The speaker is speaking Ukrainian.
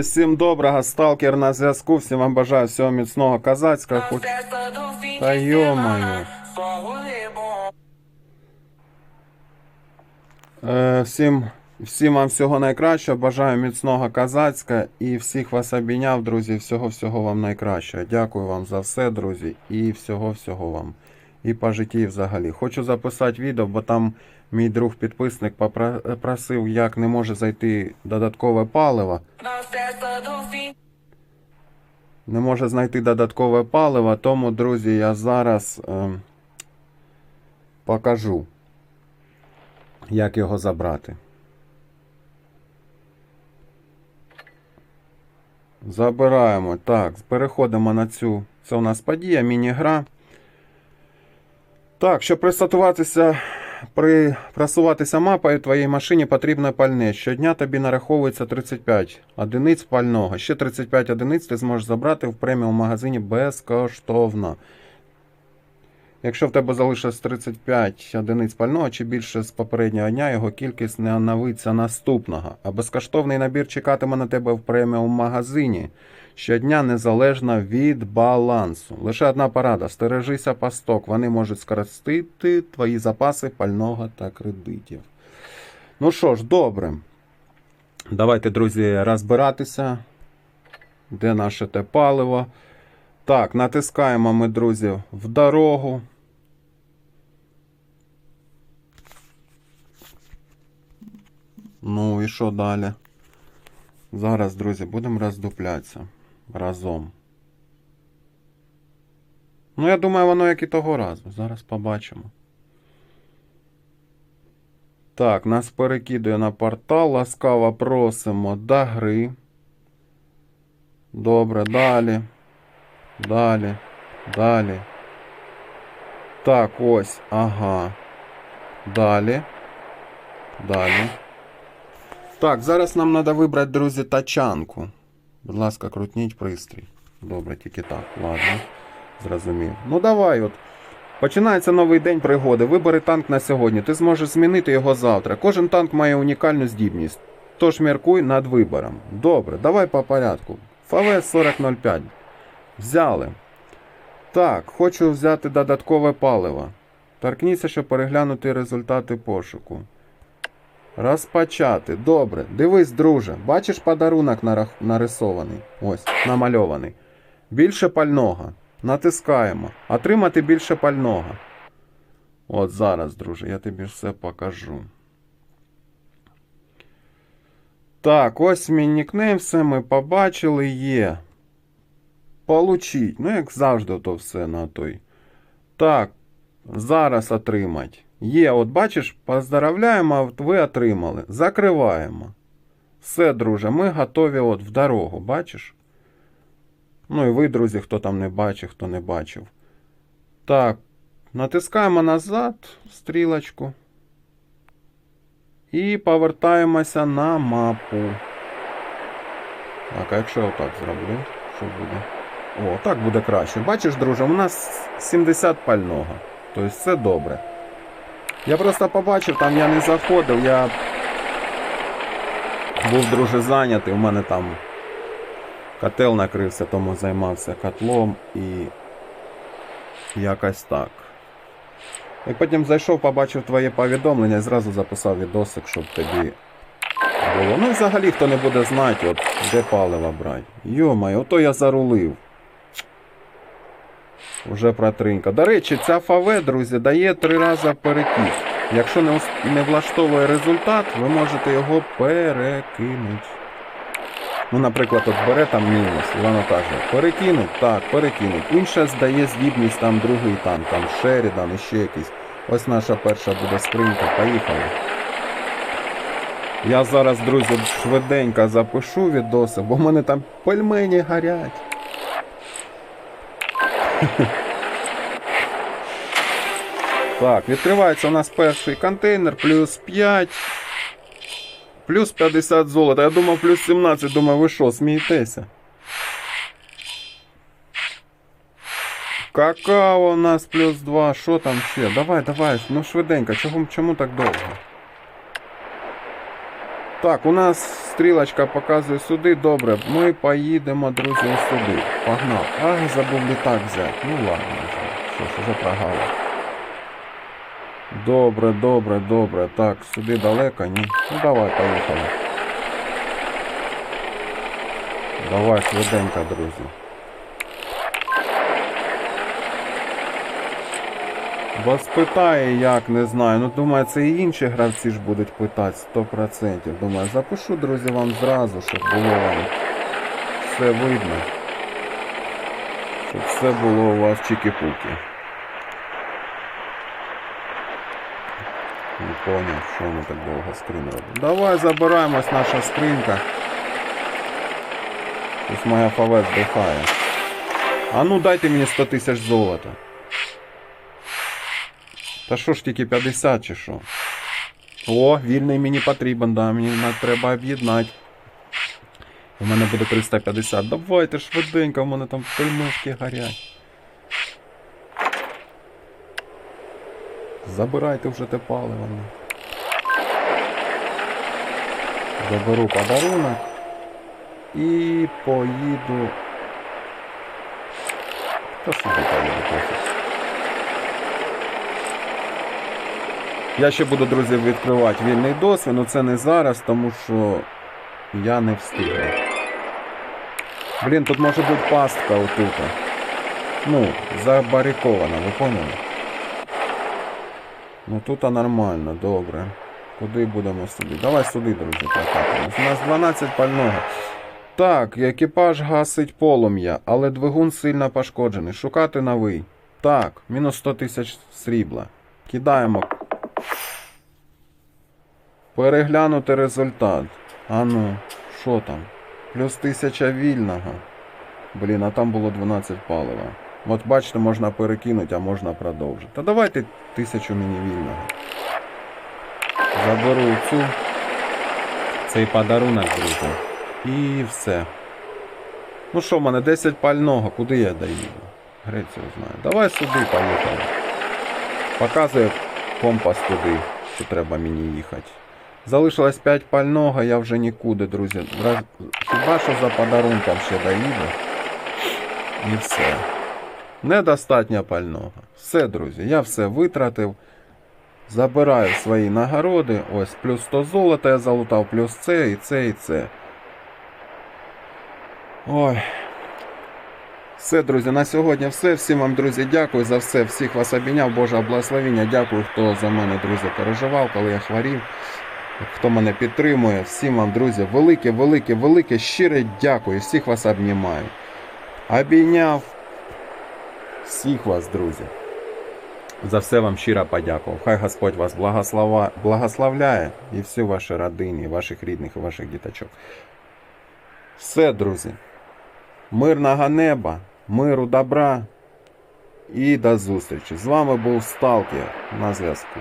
Всім доброго, сталкер на зв'язку. Всім вам бажаю всього міцного казацька. Хоч... Та йо-моє. Е, всім, всім вам всього найкращого. Бажаю міцного казацька і всіх вас обійняв, друзі. Всього-всього вам найкращого. Дякую вам за все, друзі, і всього-всього вам. І по житті взагалі. Хочу записати відео, бо там мій друг підписник попра- просив, як не може зайти додаткове паливо. Не може знайти додаткове паливо, тому, друзі, я зараз е, покажу, як його забрати. Забираємо. Так, переходимо на цю. Це у нас подія, міні-гра. Так, щоб пристатуватися, при просуватися мапою твоїй машині потрібно пальне. Щодня тобі нараховується 35 одиниць пального. Ще 35 одиниць ти зможеш забрати в преміум магазині безкоштовно. Якщо в тебе залишилось 35 одиниць пального чи більше з попереднього дня, його кількість не оновиться наступного. А безкоштовний набір чекатиме на тебе в преміум магазині щодня незалежно від балансу. Лише одна порада: стережися пасток. Вони можуть скоростити твої запаси пального та кредитів. Ну що ж, добре. Давайте, друзі, розбиратися. Де наше те паливо? Так, натискаємо ми, друзі, в дорогу. Ну і що далі? Зараз, друзі, будемо роздуплятися разом. Ну, я думаю, воно як і того разу. Зараз побачимо. Так, нас перекидує на портал. Ласкаво просимо до гри. Добре, далі. Далі. Далі. Так, ось. Ага. Далі. Далі. Так, зараз нам треба вибрати, друзі, тачанку. Будь ласка, крутніть пристрій. Добре, тільки так. Ладно. Зрозумів. Ну давай, от. Починається новий день пригоди. Вибери танк на сьогодні. Ти зможеш змінити його завтра. Кожен танк має унікальну здібність. Тож міркуй над вибором. Добре, давай по порядку. ФВС 4005. Взяли. Так, хочу взяти додаткове паливо. Торкніться, щоб переглянути результати пошуку. Розпочати. Добре. Дивись, друже. Бачиш подарунок нарах... нарисований. Ось, намальований. Більше пального. Натискаємо. Отримати більше пального. От зараз, друже, я тобі все покажу. Так, ось мій нікнейм, все ми побачили є. Получить. Ну, як завжди, то все на той. Так, зараз отримать. Є, от бачиш, поздравляємо, ви отримали. Закриваємо. Все, друже, ми готові от в дорогу, бачиш? Ну і ви, друзі, хто там не бачив, хто не бачив. Так, натискаємо назад стрілочку. І повертаємося на мапу. Так, а якщо я отак зроблю, що буде? О, так буде краще. Бачиш, друже, у нас 70 пального. Тобто все добре. Я просто побачив, там я не заходив, я був друже зайнятий, у мене там котел накрився, тому займався котлом і якось так. І потім зайшов, побачив твоє повідомлення і зразу записав відосик, щоб тобі було. Ну і взагалі хто не буде знати, от де паливо брати. Йомай, ото я зарулив. Уже протринька. До речі, ця ФАВ, друзі, дає три рази перекид. Якщо не, не влаштовує результат, ви можете його перекинути. Ну, наприклад, от бере там мінус, і воно каже, перекинуть, так, перекинуть. Інша здає здібність там другий танк, там Шерідан і ще якийсь. Ось наша перша буде скринька, поїхали. Я зараз, друзі, швиденько запишу відоси, бо в мене там пельмені горять. Так, відкривається у нас перший контейнер, плюс 5. Плюс 50 золота. Я думав, плюс 17. Думаю, ви що, смієтеся? Какао у нас плюс 2. Що там ще? Давай, давай, ну швиденько. Чому, чому так довго? Так, у нас стрілочка показує сюди. Добре, ми поїдемо, друзі, сюди. Погнав. Ах, забув літак взяти. Ну ладно, вже. що ж, вже прогало. Добре, добре, добре. Так, сюди далеко, ні. Ну давай, поїхали. Давай, швиденько, друзі. Вас питає, як, не знаю. Ну, думаю, це і інші гравці ж будуть питати 100%. Думаю, запишу, друзі, вам зразу, щоб було вам все видно. Щоб все було у вас чики-пуки. Не поняв, що ми так довго скрін робимо. Давай забираємось, наша скринька. Щось моя ФВ здихає. А ну дайте мені 100 тисяч золота. Та що ж тільки 50 чи що? О, вільний мені потрібен, да, мені треба об'єднати. У мене буде 350. Давайте швиденько, у мене там пильнушки горять. Забирайте вже те паливо. ну. Заберу подарунок і поїду. Та собі поїду пофіг. Я ще буду, друзі, відкривати вільний досвід, але це не зараз, тому що я не встигну. Блін, тут може бути пастка отут. Ну, забарикована, ви поняли? Ну тут нормально, добре. Куди будемо сюди? Давай сюди, друзі, прокатимось. У нас 12 пального. Так, екіпаж гасить полум'я, але двигун сильно пошкоджений. Шукати новий. Так, мінус 100 тисяч срібла. Кидаємо Переглянути результат. А ну, що там? Плюс 1000 вільного. Блін, а там було 12 палива. От бачите, можна перекинути, а можна продовжити. Та давайте 1000 мені вільного. Заберу цю. Цей подарунок, друзі. І все. Ну що, в мене 10 пального, куди я доїду? Грецію знаю. Давай сюди поїхали. Показує компас туди, що треба мені їхати. Залишилось 5 пального, я вже нікуди, друзі. Хіба що за подарунком ще доїду. І все. Недостатньо пального. Все, друзі, я все витратив. Забираю свої нагороди. Ось, плюс 100 золота я залутав, плюс це, і це, і це. Ой. Все, друзі, на сьогодні все. Всім вам, друзі, дякую за все. Всіх вас обійняв. Божого благословення. Дякую, хто за мене, друзі, переживав, коли я хворів. Хто мене підтримує. Всім вам, друзі, велике, велике, велике, щире дякую. Всіх вас обнімаю. Обійняв. Всіх вас, друзі. За все вам щиро подякував. Хай Господь вас благослова... благословляє і всю ваші родини, і ваших рідних, і ваших діточок. Все, друзі. Мирного неба, миру, добра і до зустрічі. З вами був Сталкер на зв'язку.